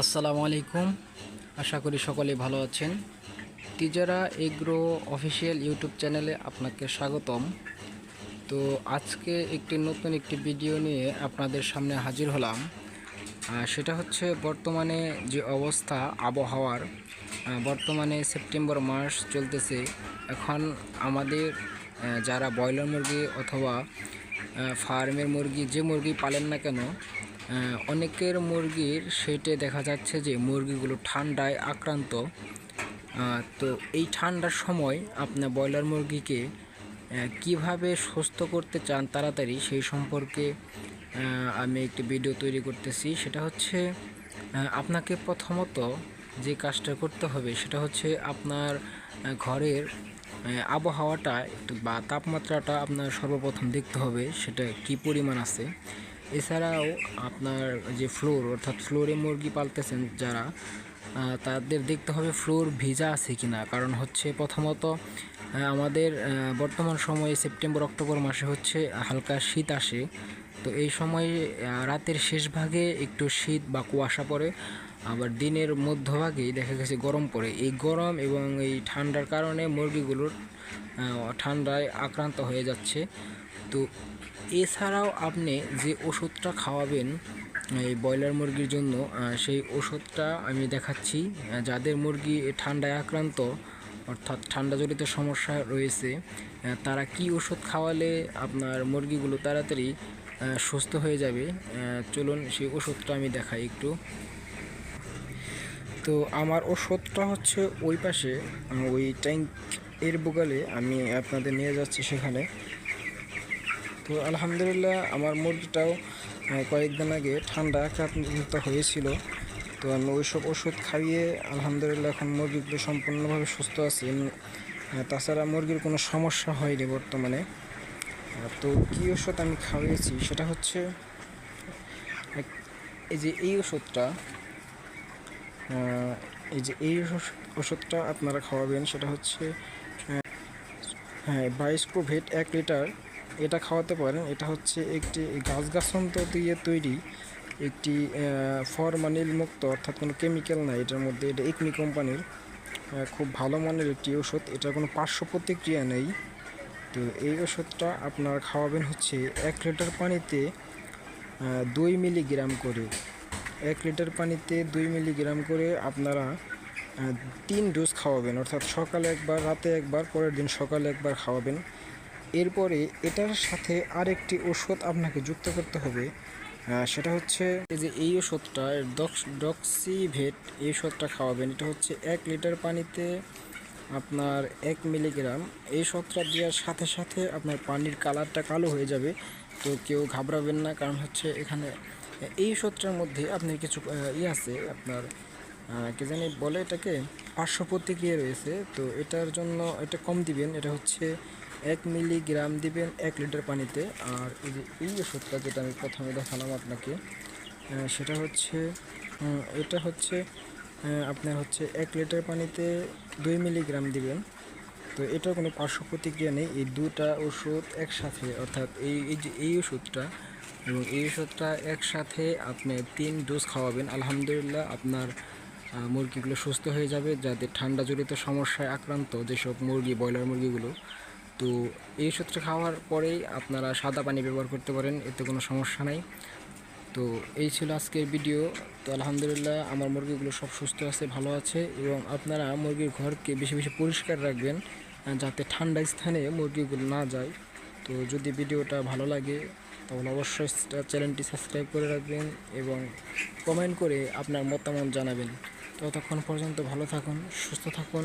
আসসালামু আলাইকুম। আশা করি সকলে ভালো আছেন। তিজারা এগ্রো অফিসিয়াল ইউটিউব চ্যানেলে আপনাকে স্বাগতম। তো আজকে একটি নতুন একটি ভিডিও নিয়ে আপনাদের সামনে হাজির হলাম। সেটা হচ্ছে বর্তমানে যে অবস্থা আবহাওয়ার বর্তমানে সেপ্টেম্বর মাস চলতেছে। এখন আমাদের যারা ব্রয়লার মুরগি অথবা ফার্মের মুরগি যে মুরগি পালেন না কেন অনেকের মুরগির সেটে দেখা যাচ্ছে যে মুরগিগুলো ঠান্ডায় আক্রান্ত। তো এই ঠান্ডার সময় আপনার ব্রয়লার মুরগিকে কীভাবে সুস্থ করতে চান তাড়াতাড়ি সেই সম্পর্কে আমি একটি ভিডিও তৈরি করতেছি। সেটা হচ্ছে আপনাকে প্রথমত যে কাজটা করতে হবে সেটা হচ্ছে আপনার ঘরের আবহাওয়াটা বা তাপমাত্রাটা আপনার সর্বপ্রথম দেখতে হবে সেটা কি পরিমাণ আছে। এছাড়াও আপনার যে ফ্লোর, অর্থাৎ ফ্লোরে মুরগি পালতেছেন যারা তাদের দেখতে হবে ফ্লোর ভিজা আছে কি না কারণ হচ্ছে প্রথমত আমাদের বর্তমান সময়ে সেপ্টেম্বর, অক্টোবর মাসে হচ্ছে হালকা শীত আসে। তো এই সময়ে রাতের শেষ ভাগে একটু শীত বা কুয়াশা পড়ে, আবার দিনের মধ্যভাগেই দেখা গেছে গরম পড়ে। এই গরম এবং এই ঠান্ডার কারণে মুরগিগুলোর ঠান্ডায় আক্রান্ত হয়ে যাচ্ছে। তো এছাড়াও আপনি যে ওষুধটা খাওয়াবেন, এই ব্রয়লার মুরগির জন্য সেই ওষুধটা আমি দেখাচ্ছি। যাদের মুরগি ঠান্ডায় আক্রান্ত, অর্থাৎ ঠান্ডাজনিত সমস্যা রয়েছে তারা কি ওষুধ খাওয়ালে আপনার মুরগিগুলো তাড়াতাড়ি সুস্থ হয়ে যাবে? চলুন সেই ওষুধটা আমি দেখাই একটু। তো আমার ওষুধটা হচ্ছে ওই পাশে ওই ট্যাঙ্ক এর বুগালে আমি আপনাদের নিয়ে যাচ্ছি সেখানে। তো আলহামদুলিল্লাহ আমার মুরগিটাও কয়েকদিন আগে ঠান্ডা আক্রান্ত হয়েছিল। তো আমি ওইসব ওষুধ খাইয়ে আলহামদুলিল্লাহ এখন মুরগিগুলো সম্পূর্ণভাবে সুস্থ আছে। তাছাড়া মুরগির কোনো সমস্যা হয়নি বর্তমানে। তো কী ওষুধ আমি খাওয়িয়েছি সেটা হচ্ছে, এই যে এই ওষুধটা এই যে এই ওষুধটা আপনারা খাওয়াবেন সেটা হচ্ছে হ্যাঁ বাইস্কোভেট এক লিটার এটা খাওয়াতে পারেন। এটা হচ্ছে একটি গাছগাছন্ত দিয়ে তৈরি একটি ফরমানিল মুক্ত অর্থাৎ কোনো কেমিক্যাল নাই। এটার মধ্যে এটা একমি কোম্পানির খুব ভালো মানের একটি ওষুধ এটার কোনো পার্শ্ব প্রতিক্রিয়া নেই। তো এই ওষুধটা আপনার খাওয়াবেন হচ্ছে এক লিটার পানিতে দুই মিলিগ্রাম করে। এক লিটার পানিতে দুই মিলিগ্রাম করে আপনারা তিন ডোজ খাওয়াবেন। অর্থাৎ সকালে একবার, রাতে একবার, পরের দিন সকালে একবার খাওয়াবেন। এরপরে এটার সাথে আরেকটি ওষুধ আপনাকে যুক্ত করতে হবে সেটা হচ্ছে এই যে এই ওষুধটা ডক্স ডক্সিভেট এই ওষুধটা খাওয়াবেন। এটা হচ্ছে এক লিটার পানিতে আপনার এক মিলিগ্রাম। এই ওষুধটা দেওয়ার সাথে সাথে আপনার পানির কালারটা কালো হয়ে যাবে তো কেউ ঘাবড়াবেন না কারণ হচ্ছে এখানে এই ওষুধটার মধ্যে আপনার কিছু আহ, ই আছে আপনার কি জানি বলে এটাকে পার্শ্ব প্রতিক্রিয়া রয়েছে তো এটার জন্য এটা কম দিবেন। এটা হচ্ছে এক মিলিগ্রাম দিবেন এক লিটার পানিতে। আর এই যে এই ওষুধটা যেটা আমি প্রথমে দেখালাম আপনাকে সেটা হচ্ছে এটা হচ্ছে আপনার হচ্ছে এক লিটার পানিতে দুই মিলিগ্রাম দিবেন। তো এটার কোনো পার্শ্ব প্রতিক্রিয়া নেই। এই দুটা ওষুধ একসাথে, অর্থাৎ এই এই যে এই ওষুধটা এবং এই ওষুধটা একসাথে আপনি তিন ডোজ খাওয়াবেন, আলহামদুলিল্লাহ আপনার মুরগিগুলো সুস্থ হয়ে যাবে। যাদের ঠান্ডা জড়িত সমস্যায় আক্রান্ত, যেসব মুরগি, ব্রয়লার মুরগিগুলো তো এই ওষুধটা খাওয়ার পরেই আপনারা সাদা পানি ব্যবহার করতে পারেন, এতে কোনো সমস্যা নাই। তো এই ছিল আজকের ভিডিও। তো আলহামদুলিল্লাহ আমার মুরগিগুলো সব সুস্থ আছে, ভালো আছে এবং আপনারা মুরগির ঘরকে বেশি বেশি পরিষ্কার রাখবেন যাতে ঠান্ডা স্থানে মুরগিগুলো না যায়। তো যদি ভিডিওটা ভালো লাগে, তাহলে অবশ্যই চ্যানেলটি সাবস্ক্রাইব করে রাখবেন এবং কমেন্ট করে আপনার মতামত জানাবেন। ততক্ষণ পর্যন্ত ভালো থাকুন, সুস্থ থাকুন।